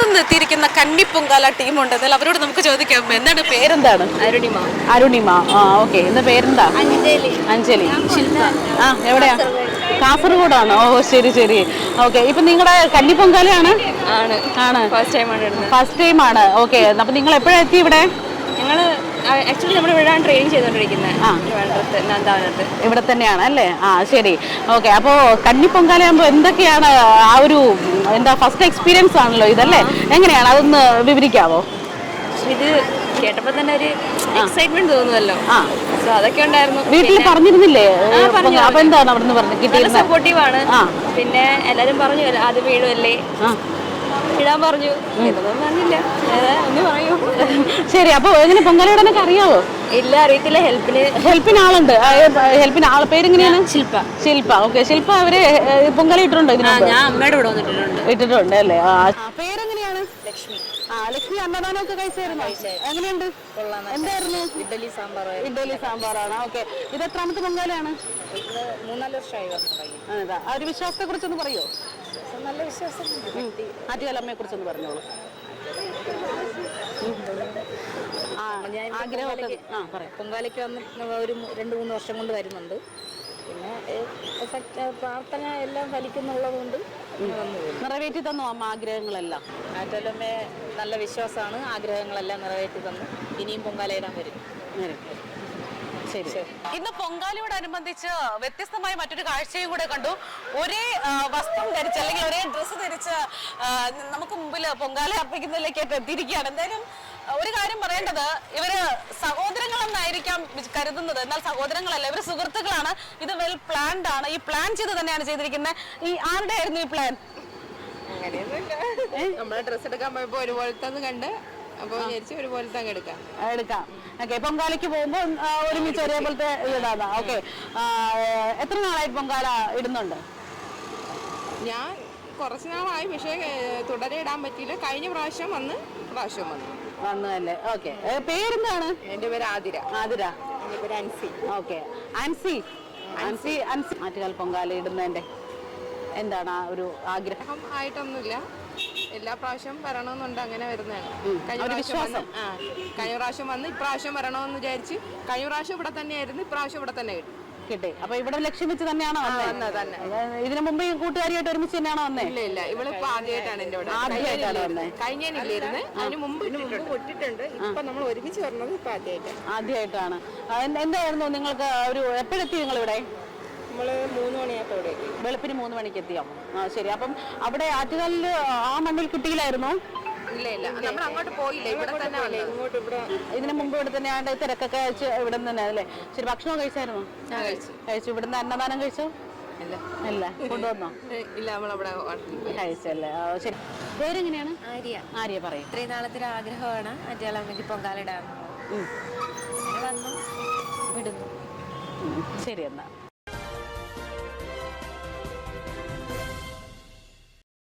നിന്ന് എത്തിയിരിക്കുന്ന കന്നിപ്പൊങ്കാല ടീമുണ്ട്. എന്നാൽ അവരോട് നമുക്ക് ചോദിക്കാം എന്താണ് പേരെന്താണ്? അരുണിമ. അരുണിമ. ആ ഓക്കെ എന്താ പേരെന്താ? അഞ്ജലി. ആ എവിടെയാ? കാസർഗോഡാണ്? ഓ ശരി ശരി. ഓക്കെ ഇപ്പൊ നിങ്ങളുടെ കന്നിപ്പൊങ്കാലയാണ്? ആണ്. ആണ്. ഫസ്റ്റ് ടൈം ആണ് ഓക്കെ അപ്പൊ നിങ്ങൾ എപ്പോഴാ എത്തി ഇവിടെ? ഞങ്ങൾ ആക്ച്വലി നമ്മൾ ഇവിടെ ട്രെയിനിങ് ചെയ്തോണ്ടിരിക്കുന്നത് ഇവിടെ തന്നെയാണ് അല്ലേ? ആ ശരി. ഓക്കെ അപ്പോ കന്നി പൊങ്കാലയാകുമ്പോ എന്തൊക്കെയാണ് ആ ഒരു എന്താ ഫസ്റ്റ് എക്സ്പീരിയൻസ് ആണല്ലോ ഇതല്ലേ? എങ്ങനെയാണ്? അതൊന്ന് വിവരിക്കാവോ? ഇത് കേട്ടപ്പോ തന്നെ ഒരു എക്സൈറ്റ്മെന്റ് തോന്നുമല്ലോ ആ. സോ അതൊക്കെ ഉണ്ടായിരുന്നു. വീട്ടിൽ പറഞ്ഞിരുന്നില്ലേ? പറഞ്ഞു, അപ്പൊ എന്താണ് അവിടുന്ന് പറഞ്ഞു നല്ല കിട്ടിയിരുന്നത് സപ്പോർട്ടീവ് ആണ്. പിന്നെ എല്ലാരും പറഞ്ഞു അത് വീഴുമല്ലേ ഇടാൻ പറഞ്ഞു. ഇതൊന്നും പറഞ്ഞില്ല. ഒന്ന് പറയൂ. ശരി അപ്പൊ എങ്ങനെ പൊങ്കാലയിടാനൊക്കെ അറിയാവോ? ഇല്ല അറിയത്തില്ല. ഹെൽപ്പിന് ഹെൽപ്പിന് ആളുണ്ട്. ഹെൽപ്പിന് ആൾ പേരെങ്ങനെയാണ്? ശില്പ ശില്പ ഓക്കെ ശില്പ അവർ പൊങ്കാല ഇട്ടിട്ടുണ്ടോ ഞാൻ അമ്മയുടെ ഇവിടെ വന്നിട്ടുണ്ട് ഇട്ടിട്ടുണ്ട് അല്ലേ? ആ പേരെങ്ങനെയാണ്? ലക്ഷ്മി. ആ ലക്ഷ്മി അന്നദാനമൊക്കെ കഴിച്ചായിരുന്നു? എങ്ങനെയുണ്ട്? കൊള്ളാം. എന്തായിരുന്നു? ഇഡലി സാമ്പാർ ഇഡലി സാമ്പാറാണ്. ഓക്കെ. ഇത് എത്രാമത്തെ പൊങ്കാലയാണ്? മൂന്നാൽ വർഷമായി ഒരു വിശ്വാസത്തെ കുറിച്ചൊന്ന് പറയോ? നല്ല വിശ്വാസം ആറ്റുകാലമ്മയെ കുറിച്ചൊന്ന് പറഞ്ഞോളൂ. ആ, ആഗ്രഹമൊക്കെ ആ പറയാം. പൊങ്കാലയ്ക്ക് വന്ന് ഒരു രണ്ട് മൂന്ന് വർഷം കൊണ്ട് വരുന്നുണ്ട്. പിന്നെ പ്രാർത്ഥന എല്ലാം ഫലിക്കുന്നുള്ളത് കൊണ്ട് നിറവേറ്റി തന്നു അമ്മ ആഗ്രഹങ്ങളെല്ലാം. ആറ്റലമ്മേ നല്ല വിശ്വാസമാണ്. ആഗ്രഹങ്ങളെല്ലാം നിറവേറ്റി തന്നു. ഇനിയും പൊങ്കാലയിടാൻ വരും. ശരി. ഇന്ന് പൊങ്കാലയോടനുബന്ധിച്ച് വ്യത്യസ്തമായ മറ്റൊരു കാഴ്ചയും കൂടെ കണ്ടു. ഒരേ വസ്ത്രം ധരിച്ച് അല്ലെങ്കിൽ ഒരേ ഡ്രസ്സ് ധരിച്ച് നമുക്ക് മുമ്പിൽ പൊങ്കാല അർപ്പിക്കുന്നതിലേക്ക് എത്തിയിരിക്കുകയാണ്. എന്തായാലും ഒരു കാര്യം പറയേണ്ടത് ഇവർ സഹോദരങ്ങളെന്നായിരിക്കാം കരുതുന്നത്. എന്നാൽ സഹോദരങ്ങളല്ല ഇവർ സുഹൃത്തുക്കളാണ്. ഇത് വെൽ പ്ലാൻഡ് ആണ്. ഈ പ്ലാൻ ചെയ്ത് തന്നെയാണ് ചെയ്തിരിക്കുന്നത്. ഈ ആരുടെ ആയിരുന്നു ഈ പ്ലാൻ അങ്ങനെയൊന്നുമില്ല. നമ്മളെ ഡ്രസ്സ് എടുക്കാൻ പോയപ്പോ ഒരുപോലത്തെ കണ്ട് അപ്പൊ വിചാരിച്ചു ഒരുപോലത്തെ അങ്ങ് എടുക്കാം. എടുക്കാം. ഓക്കെ പൊങ്കാലയ്ക്ക് പോകുമ്പോൾ ഒരുമിച്ച് ഒരേപോലത്തെ ഇടാതാ ഓക്കെ എത്ര നാളായിട്ട് പൊങ്കാല ഇടുന്നുണ്ട്? ഞാൻ കുറച്ച് നാളായി പക്ഷേ തുടരെ ഇടാൻ പറ്റിയില്ല. കഴിഞ്ഞ പ്രാവശ്യം വന്ന് പ്രാവശ്യം വന്നു. വന്നതല്ലേ? ഓക്കെ പേരെന്താണ്? എന്റെ പേര് ആതിര. ആതിര. പേര് അൻസി. ഓക്കെ അൻസി. അൻസി അൻസി. ആറ്റുകാൽ പൊങ്കാല ഇടുന്നതിന്റെ എന്താണ് ആ ഒരു ആഗ്രഹം? ആഗ്രഹം ആയിട്ടൊന്നുമില്ല. എല്ലാ പ്രാവശ്യം വരണമെന്നുണ്ട് അങ്ങനെ വരുന്നതാണ്. കഴിഞ്ഞ പ്രാവശ്യം വന്ന് ആ കഴിഞ്ഞ പ്രാവശ്യം വന്ന് ഇപ്രാവശ്യം വരണമെന്ന് വിചാരിച്ച് കഴിഞ്ഞ പ്രാവശ്യം ഇവിടെ തന്നെയായിരുന്നു ഇപ്രാവശ്യം ഇവിടെ തന്നെ കിട്ടും. കിട്ടി. അപ്പൊ ഇവിടെ ലക്ഷ്യം വെച്ച് തന്നെയാണോ വന്നത് ഇതിനു മുമ്പ് കൂട്ടുകാരിയായിട്ട് ഒരുമിച്ച് തന്നെയാണോ വന്നേ? ഇല്ല ഇല്ല. ഇവളിപ്പോ ആദ്യമായിട്ടാണ് എന്റെ ഇവിടെ ആദ്യമായിട്ടാണ് വന്നേ. കഴിഞ്ഞില്ലായിരുന്നു അതിന് മുമ്പ് പൊട്ടിട്ടുണ്ട് ഇപ്പൊ നമ്മൾ ഒരുമിച്ച് വരണത് ഇപ്പൊ ആദ്യമായിട്ടാണ് ആദ്യമായിട്ടാണ് എന്തായിരുന്നു നിങ്ങൾക്ക് ഒരു എപ്പോഴെത്തി നിങ്ങൾ ഇവിടെ മൂന്ന് ഇവിടെ എത്തി. വെളുപ്പിന് മൂന്ന് മണിക്ക് എത്തിയോ? ആ ശരി. അപ്പം അവിടെ ആറ്റുകാലിൽ ആ മണ്ണിൽ കിട്ടിയില്ലായിരുന്നോ ഇല്ല ഇല്ല. നമ്മൾ അങ്ങോട്ട് പോയില്ല. ഇവിടെ തന്നെ വന്നത്. ഇങ്ങോട്ട് ഇവിടെ ഇതിന് മുമ്പ് ഇവിടെ തന്നെ ആണ്ട് തിരക്കൊക്കെ അയച്ച് ഇവിടെ നിന്ന് തന്നെ അല്ലേ? ശരി ഭക്ഷണം കഴിച്ചായിരുന്നോ? ഞാൻ കഴിച്ചു. കഴിച്ചു. ഇവിടുന്ന് അന്നദാനം കഴിച്ചോ? ഇല്ല. അല്ല കൊണ്ടുവന്നോ? ഏ, ഇല്ല നമ്മളവിടെ ഹോട്ടലിൽ കഴിച്ചല്ലേ. ആ, ശരി. പേരെങ്ങനെയാണ്? ആര്യ. ആര്യ പറയും. ഇത്രയും നാളത്തെ ആഗ്രഹമാണ് അജയാളമ്മയ്ക്ക് പൊങ്കാല ഇടാൻ ഉം. അങ്ങനെ വന്നു. വിടുന്നു. ശരി എന്നാ.